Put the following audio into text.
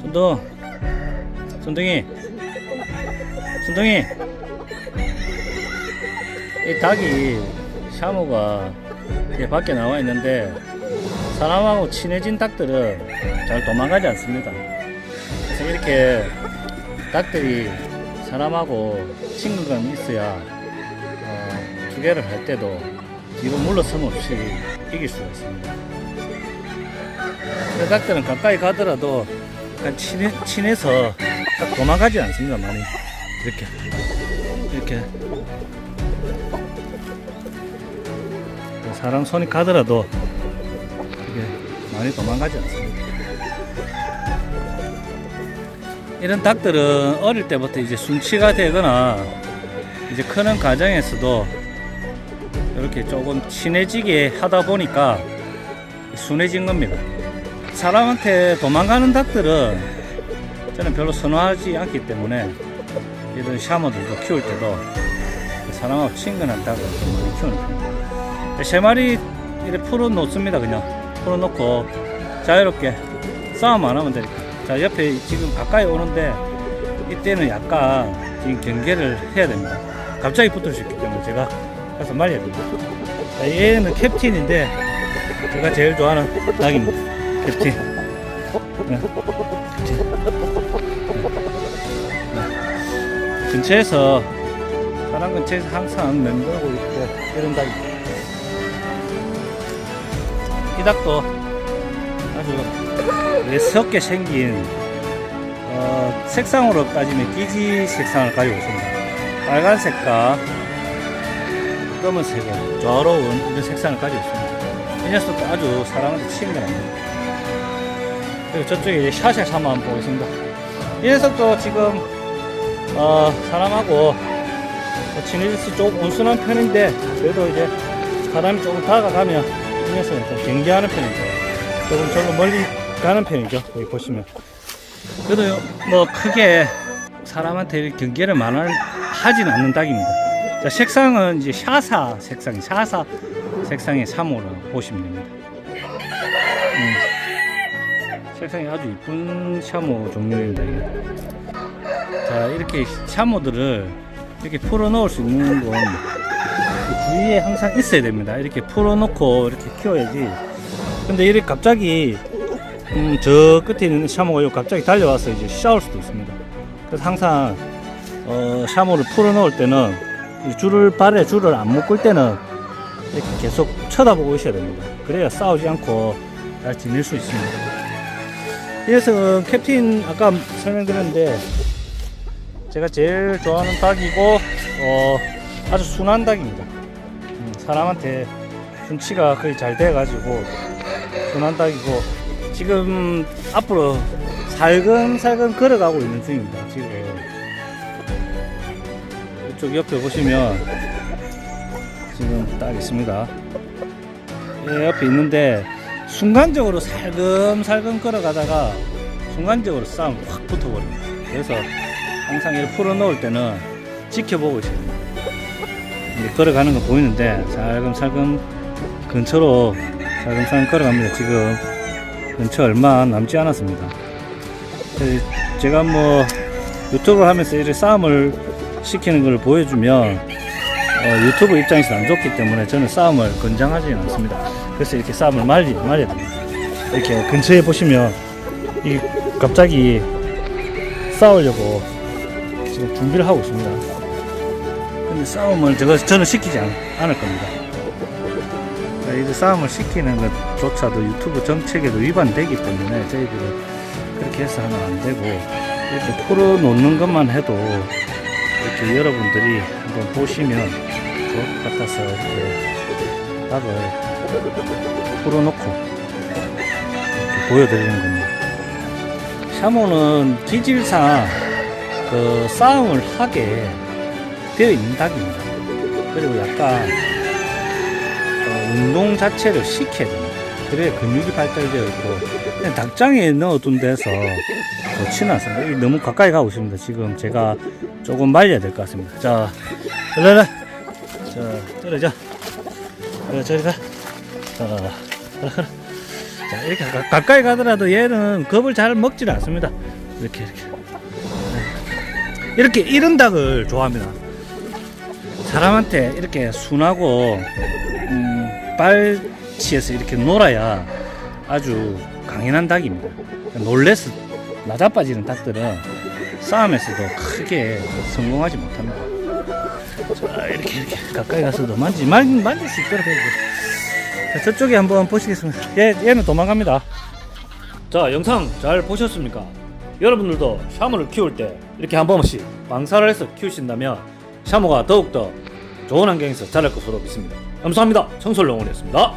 손동 손동이 손동이 이 닭이 샤모가 밖에 나와 있는데 사람하고 친해진 닭들은 잘 도망가지 않습니다. 그래서 이렇게 닭들이 사람하고 친근감이 있어야 어, 투개를 할 때도 뒤로 물러섬 없이 이길 수가 있습니다. 그 닭들은 가까이 가더라도 약간 친해, 친해서 딱 도망가지 않습니다, 많이. 이렇게. 이렇게. 사람 손이 가더라도 이게 많이 도망가지 않습니다. 이런 닭들은 어릴 때부터 이제 순치가 되거나 이제 크는 과정에서도 이렇게 조금 친해지게 하다 보니까 순해진 겁니다. 사람한테 도망가는 닭들은 저는 별로 선호하지 않기 때문에 이런 샤머들도 키울 때도 사람하고 친근한 닭을 좀 많이 키우는 편입니다. 세 마리 이렇게 풀어 놓습니다. 그냥 풀어 놓고 자유롭게 싸움 안 하면 되니까. 자 옆에 지금 가까이 오는데 이때는 약간 지금 경계를 해야 됩니다. 갑자기 붙을 수 있기 때문에 제가 가서 말려야 됩니다. 자, 얘는 캡틴인데 제가 제일 좋아하는 닭입니다. 캡틴. 네, 캡틴. 네. 근처에서 사람 근처에서 항상 맴돌고 있고 이런 닭입니다. 이 닭도 아주 매섭게 생긴 어, 색상으로 따지면 기지 색상을 가지고 있습니다. 빨간색과 검은색은 조화로운 이런 색상을 가지고 있습니다. 이 녀석도 아주 사람한테 친근합니다. 그리고 저쪽에 이제 샤샤 한번 보겠습니다. 이 녀석도 지금 어, 사람하고 친해져서 조금 온순한 편인데 그래도 이제 사람이 조금 다가가면 이 녀석은 좀 경계하는 편이죠. 조금 절로 멀리 가는 편이죠. 여기 보시면. 그래도 뭐 크게 사람한테 경계를 많이 하진 않는 닭입니다. 자, 색상은 이제 샤사 색상, 샤사 색상의 3호로 보시면 됩니다. 색상이 아주 이쁜 샤모 종류입니다. 이게. 자, 이렇게 샤모들을 이렇게 풀어 넣을 수 있는 건 주위에 항상 있어야 됩니다. 이렇게 풀어 놓고 이렇게 키워야지. 근데 이렇게 갑자기 음, 저 끝에 있는 샤모가 갑자기 달려와서 이제 싸울 수도 있습니다. 그래서 항상 어, 샤모를 풀어 넣을 때는 이 줄을 발에 줄을 안 묶을 때는 이렇게 계속 쳐다보고 있어야 됩니다. 그래야 싸우지 않고 잘 지낼 수 있습니다. 이 녀석은 캡틴 아까 설명드렸는데 제가 제일 좋아하는 닭이고 어, 아주 순한 닭입니다. 음, 사람한테 순치가 거의 잘 돼가지고 순한 닭이고 지금 앞으로 살금살금 걸어가고 있는 중입니다. 지금 이쪽 옆에 보시면 지금 딱 있습니다. 예, 옆에 있는데 순간적으로 살금살금 걸어가다가 순간적으로 싸움 확 붙어버립니다. 그래서 항상 이렇게 풀어 놓을 때는 지켜보고 있어요. 이제 걸어가는 거 보이는데 살금살금 근처로 살금살금 걸어갑니다. 지금 근처 얼마 남지 않았습니다. 제가 뭐 유튜브를 하면서 이렇게 싸움을 시키는 걸 보여주면 어, 유튜브 입장에서 안 좋기 때문에 저는 싸움을 권장하지는 않습니다. 그래서 이렇게 싸움을 말리, 말려야 됩니다. 이렇게 근처에 보시면 이 갑자기 싸우려고 지금 준비를 하고 있습니다. 근데 싸움을 제가 저는 시키지 않, 않을 겁니다. 이제 싸움을 시키는 것조차도 유튜브 정책에도 위반되기 때문에 저희들은 그렇게 해서 하면 안 되고 이렇게 풀어놓는 것만 해도 이렇게 여러분들이 한번 보시면 좋을 것 같아서 이렇게 닭을 풀어놓고 보여드리는 겁니다. 샤모는 기질상 그 싸움을 하게 되어 있는 닭입니다. 그리고 약간 어, 운동 자체를 시켜야 됩니다. 그래야 근육이 발달되어 있고 그냥 닭장에 넣어둔 데서 좋지는 않습니다. 너무 가까이 가고 있습니다. 지금 제가 조금 말려야 될 것 같습니다. 자, 일어나. 자, 떨어져. 어, 저리 가. 가라. 자, 이렇게 가, 가까이 가더라도 얘는 겁을 잘 먹질 않습니다. 이렇게 이렇게. 이렇게 이런 닭을 좋아합니다. 사람한테 이렇게 순하고 음, 빨치에서 이렇게 놀아야 아주 강인한 닭입니다. 놀래서 나자빠지는 닭들은 싸움에서도 크게 성공하지 못합니다. 자, 이렇게 이렇게 가까이 가서도 만지 만, 만질 수 있도록 해야죠. 자, 저쪽에 한번 보시겠습니다. 얘, 얘는 도망갑니다. 자, 영상 잘 보셨습니까? 여러분들도 샤머를 키울 때 이렇게 한 번씩 방사를 해서 키우신다면 샤머가 더욱더 좋은 환경에서 자랄 것으로 믿습니다. 감사합니다. 청솔영원이었습니다.